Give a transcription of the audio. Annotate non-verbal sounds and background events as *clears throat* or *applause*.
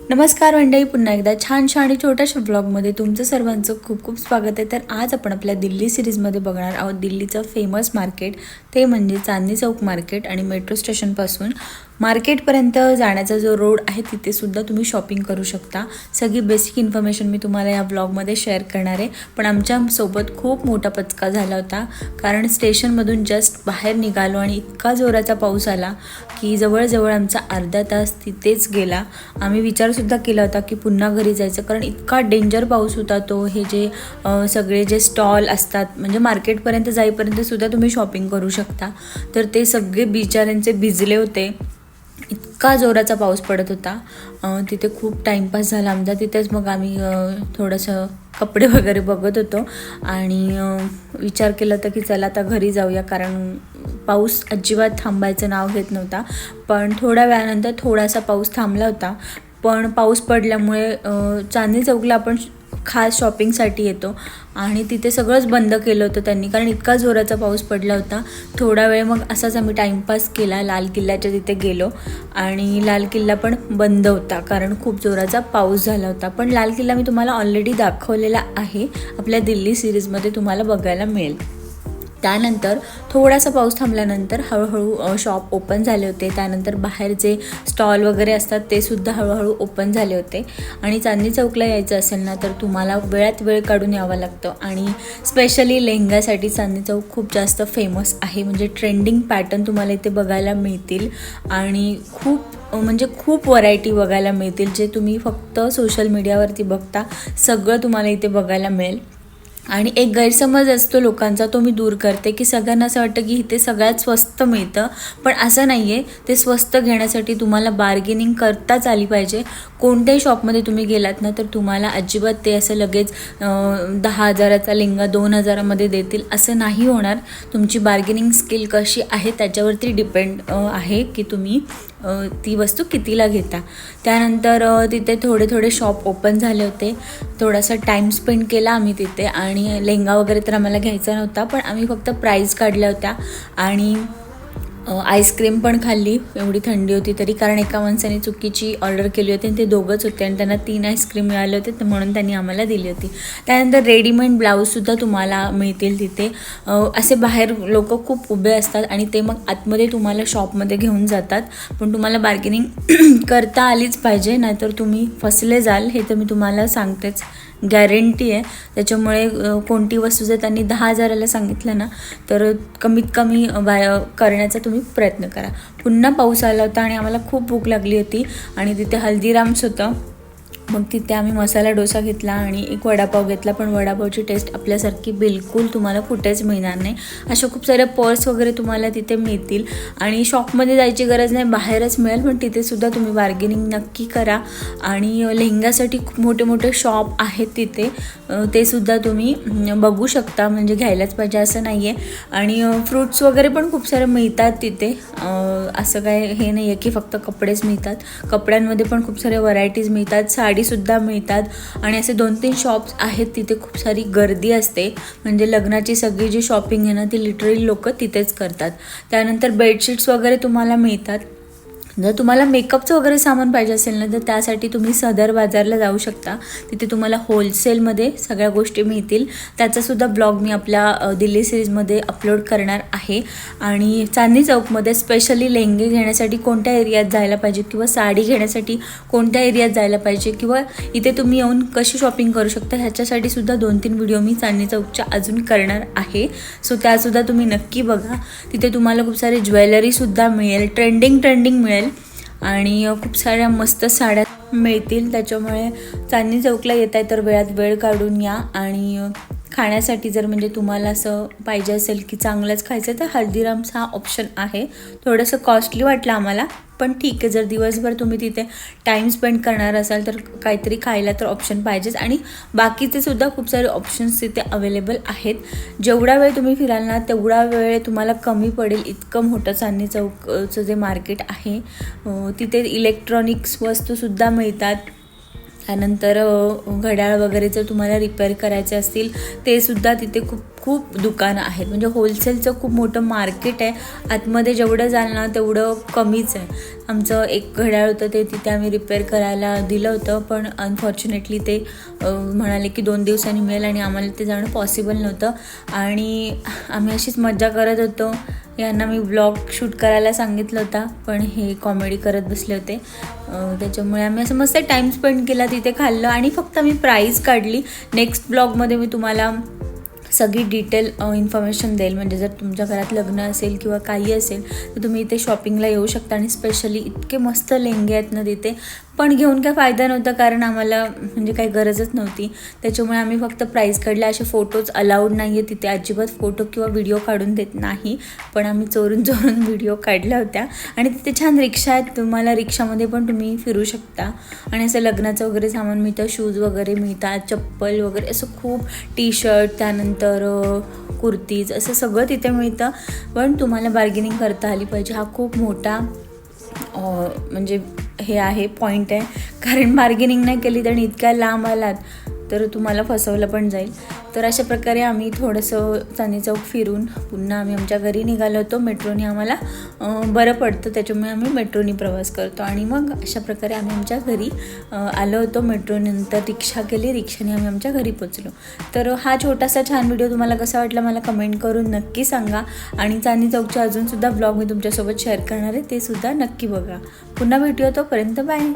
नमस्कार मंडळी पुन्हा एकदा छानशा आणि छोट्याशा ब्लॉगमध्ये तुमचं सर्वांचं खूप खूप स्वागत आहे. तर आज आपण आपल्या दिल्ली सिरीजमध्ये बघणार आहोत दिल्लीचं फेमस मार्केट ते म्हणजे चांदणी चौक मार्केट आणि मेट्रो स्टेशनपासून मार्केटपर्यंत जाण्याचा जो रोड आहे तिथेसुद्धा तुम्ही शॉपिंग करू शकता. सगळी बेसिक इन्फॉर्मेशन मी तुम्हाला या ब्लॉगमध्ये शेअर करणार आहे. पण आमच्यासोबत खूप मोठा पचका झाला होता. कारण स्टेशनमधून जस्ट बाहेर निघालो आणि इतका जोराचा पाऊस आला की जवळजवळ आमचा अर्धा तास तिथेच गेला. आम्ही विचारसुद्धा केला होता की पुन्हा घरी जायचं. कारण इतका डेंजर पाऊस होता तो. हे जे सगळे जे स्टॉल असतात म्हणजे मार्केटपर्यंत जाईपर्यंत सुद्धा तुम्ही शॉपिंग करू शकता. तर ते सगळे बिचाऱ्यांचे भिजले होते. इतका जोराचा पाऊस पडत होता. तिथे खूप टाईमपास झाला आमचा. तिथेच मग आम्ही थोडंसं कपडे *laughs* वगैरे बघत होतो. आणि विचार केला तर की चला आता घरी जाऊया कारण पाऊस अजिबात थांबायचं नाव घेत नव्हता. पण थोड्या वेळानंतर थोडासा पाऊस थांबला होता. पण पाऊस पडल्यामुळे चांदणी चौकला आपण खास शॉपिंगसाठी येतो. आणि तिथे सगळंच बंद केलं होतं त्यांनी. कारण इतका जोराचा पाऊस पडला होता. थोडा वेळ मग असाच आम्ही टाईमपास केला. लाल किल्ल्याच्या तिथे गेलो. आणि लाल किल्ला पण बंद होता. कारण खूप जोराचा पाऊस झाला होता. पण लाल किल्ला मी तुम्हाला ऑलरेडी दाखवलेला आहे. आपल्या दिल्ली सिरीजमध्ये तुम्हाला बघायला मिळेल. त्यानंतर थोडासा पाऊस थांबल्यानंतर हळूहळू शॉप ओपन झाले होते. त्यानंतर बाहेर जे स्टॉल वगैरे असतात ते सुद्धा हळूहळू ओपन झाले होते. आणि चांदणी चौकला यायचं असेल ना तर तुम्हाला वेळात वेळ काढून यावं लागतं. आणि स्पेशली लेहंगासाठी चांदणी चौक खूप जास्त फेमस आहे. म्हणजे ट्रेंडिंग पॅटर्न तुम्हाला इथे बघायला मिळतील. आणि खूप म्हणजे खूप व्हरायटी बघायला मिळतील. जे तुम्ही फक्त सोशल मीडियावरती बघता सगळं तुम्हाला इथे बघायला मिळेल. आणि एक गैरसमज असतो लोकांचा तो मी दूर करते की सगळ्यांना असं वाटतं की इथे सगळ्यात स्वस्त मिळतं. पण असं नाही आहे ते स्वस्त घेण्यासाठी तुम्हाला बार्गेनिंग करताच आली पाहिजे. कोणत्याही शॉपमध्ये तुम्ही गेलात ना तर तुम्हाला अजिबात ते असं लगेच दहा हजाराचा लेंगा दोन हजारामध्ये देतील. असं नाही होणार. तुमची बार्गेनिंग स्किल कशी आहे त्याच्यावरती डिपेंड आहे की तुम्ही ती वस्तू कितीला घेता? त्यानंतर तिथे थोडे थोडे शॉप ओपन झाले होते. थोडासा टाईम स्पेंड केला आम्ही तिथे. आणि लेहंगा वगैरे तर आम्हाला घ्यायचा नव्हता पण आम्ही फक्त प्राईज काढल्या होत्या. आणि आईस्क्रीम पण खाल्ली. एवढी थंडी होती तरी. कारण एका माणसाने चुकीची ऑर्डर केली होती आणि ते दोघंच होते आणि त्यांना तीन आईस्क्रीम मिळाले होते तर म्हणून त्यांनी आम्हाला दिली होती. त्यानंतर रेडीमेड ब्लाऊजसुद्धा तुम्हाला मिळतील तिथे. असे बाहेर लोक खूप उभे असतात आणि ते मग आतमध्ये तुम्हाला शॉपमध्ये घेऊन जातात. पण तुम्हाला बार्गेनिंग *clears throat* करता आलीच पाहिजे नाहीतर तुम्ही फसले जाल हे तर मी तुम्हाला सांगतेच. गॅरंटी आहे. त्याच्यामुळे कोणती वस्तू जर त्यांनी दहा हजाराला सांगितलं ना तर कमीत कमी बाय करण्याचा तुम्ही प्रयत्न करा. पुन्हा पाऊस आला होता आणि आम्हाला खूप भूक लागली होती आणि तिथे हल्दीराम्स होतं. मग तिथे आम्ही मसाला डोसा घेतला आणि एक वडापाव घेतला. पण वडापावची टेस्ट आपल्यासारखी बिलकुल तुम्हाला कुठेच मिळणार नाही. अशा खूप साऱ्या पर्स वगैरे तुम्हाला तिथे मिळतील. आणि शॉपमध्ये जायची गरज नाही. बाहेरच मिळेल पण तिथेसुद्धा तुम्ही बार्गेनिंग नक्की करा. आणि लेहंगासाठी खूप मोठे मोठे शॉप आहेत तिथे. ते सुद्धा तुम्ही बघू शकता. म्हणजे घ्यायलाच पाहिजे असं नाही आहे आणि फ्रूट्स वगैरे पण खूप सारे मिळतात तिथे. असं काय हे नाही आहे की फक्त कपडेच मिळतात. कपड्यांमध्ये पण खूप साऱ्या व्हरायटीज मिळतात. साडीसुद्धा मिळतात. आणि असे दोन तीन शॉप्स आहेत तिथे खूप सारी गर्दी असते. म्हणजे लग्नाची सगळी जी शॉपिंग आहे ना ती लिटरली लोक तिथेच करतात. त्यानंतर बेडशीट्स वगैरे तुम्हाला मिळतात. जर तुम्हाला मेकअपचं वगैरे सामान पाहिजे असेल ना तर त्यासाठी तुम्ही सदर बाजारला जाऊ शकता. तिथे तुम्हाला होलसेलमध्ये सगळ्या गोष्टी मिळतील. त्याचासुद्धा ब्लॉग मी आपल्या दिल्ली सिरीजमध्ये अपलोड करणार आहे. आणि चांदणी चौकमध्ये स्पेशली लेहंगे घेण्यासाठी कोणत्या एरियात जायला पाहिजे किंवा साडी घेण्यासाठी कोणत्या एरियात जायला पाहिजे किंवा इथे तुम्ही येऊन कशी शॉपिंग करू शकता ह्याच्यासाठी सुद्धा दोन तीन व्हिडिओ मी चांदणी चौकच्या अजून करणार आहे. सो त्यासुद्धा तुम्ही नक्की बघा. तिथे तुम्हाला खूप सारे ज्वेलरीसुद्धा मिळेल. ट्रेंडिंग ट्रेंडिंग मिळेल. आणि खूप साऱ्या मस्त साड्या मिळतील. त्याच्यामुळे चांदणी चौकला येत आहे तर वेळात वेळ काढून या. आणि खाण्यासाठी जर म्हणजे तुम्हाला असं पाहिजे असेल की चांगलंच खायचं तर हल्दीराम्स हा ऑप्शन आहे. थोडंसं कॉस्टली वाटलं आम्हाला पण ठीक आहे. जर दिवसभर तुम्ही तिथे टाईम स्पेंड करणार असाल तर काहीतरी खायला तर ऑप्शन पाहिजेच. आणि बाकीचे सुद्धा खूप सारे ऑप्शन्स तिथे अवेलेबल आहेत. जेवढा वेळ तुम्ही फिराल ना तेवढा वेळ तुम्हाला कमी पडेल. इतकं मोठं चांदणी चौकचं जे मार्केट आहे तिथे इलेक्ट्रॉनिक्स वस्तूसुद्धा मिळतात. त्यानंतर घड्याळ वगैरे जर तुम्हाला रिपेअर करायचे असतील ते सुद्धा तिथे खूप खूप दुकानं आहेत. म्हणजे होलसेलचं खूप मोठं मार्केट आहे. आतमध्ये जेवढं जाल ना तेवढं कमीच आहे. आमचं एक घड्याळ होतं ते तिथे आम्ही रिपेअर करायला दिलं होतं. पण अनफॉर्च्युनेटली ते म्हणाले की दोन दिवसांनी मिळेल आणि आम्हाला ते जाणं पॉसिबल नव्हतं. आणि आम्ही अशीच मज्जा करत होतो. यांना मी ब्लॉग शूट करायला सांगितलं होता पण हे कॉमेडी करत बसले होते. त्याच्यामुळे आम्ही असं मस्त टाईम स्पेंड केला तिथे खाल्लं आणि फक्त मी प्राईज काढली. नेक्स्ट ब्लॉगमध्ये मी तुम्हाला सगळी डिटेल इन्फॉर्मेशन देईल. म्हणजे जर तुमच्या घरात लग्न असेल किंवा काही असेल तर तुम्ही इथे शॉपिंगला येऊ शकता आणि स्पेशली इतके मस्त लेंगे आहेत ना तिथे. पण घेऊन काय फायदा नव्हता कारण आम्हाला म्हणजे काही गरजच नव्हती. त्याच्यामुळे आम्ही फक्त प्राईस काढले असे फोटोज अलाउड नाही आहे तिथे अजिबात फोटो किंवा व्हिडिओ काढून देत नाही. पण आम्ही चोरून चोरून व्हिडिओ काढल्या होत्या. आणि तिथे छान रिक्षा आहेत. तुम्हाला रिक्षामध्ये पण तुम्ही फिरू शकता. आणि असं लग्नाचं वगैरे सामान मिळतं. शूज वगैरे मिळतात. चप्पल वगैरे. असं खूप टी शर्ट त्यानंतर कुर्तीज असं सगळं तिथे मिळतं. पण तुम्हाला बार्गेनिंग करता आली पाहिजे. हा खूप मोठा म्हणजे हे आहे पॉईंट आहे. कारण बार्गेनिंग नाही केली तर इतक्या लांब आलात. तर तुम्हाला फसवलं पण जाईल. तर अशा प्रकारे आम्ही थोडंसं चांदी चौक फिरून पुन्हा आम्ही आमच्या घरी निघालो होतो. मेट्रोने आम्हाला बरं पडतं. त्याच्यामुळे आम्ही मेट्रोनी प्रवास करतो. आणि मग अशा प्रकारे आम्ही आमच्या घरी आलो होतो. मेट्रोनंतर रिक्षा केली. रिक्षाने आम्ही आमच्या घरी पोचलो तर हा छोटासा छान व्हिडिओ तुम्हाला कसा वाटला मला कमेंट करून नक्की सांगा. आणि चांदी चौकच्या अजूनसुद्धा ब्लॉग मी तुमच्यासोबत शेअर करणार आहे. ते सुद्धा नक्की बघा. पुन्हा भेटूया तोपर्यंत. बाय.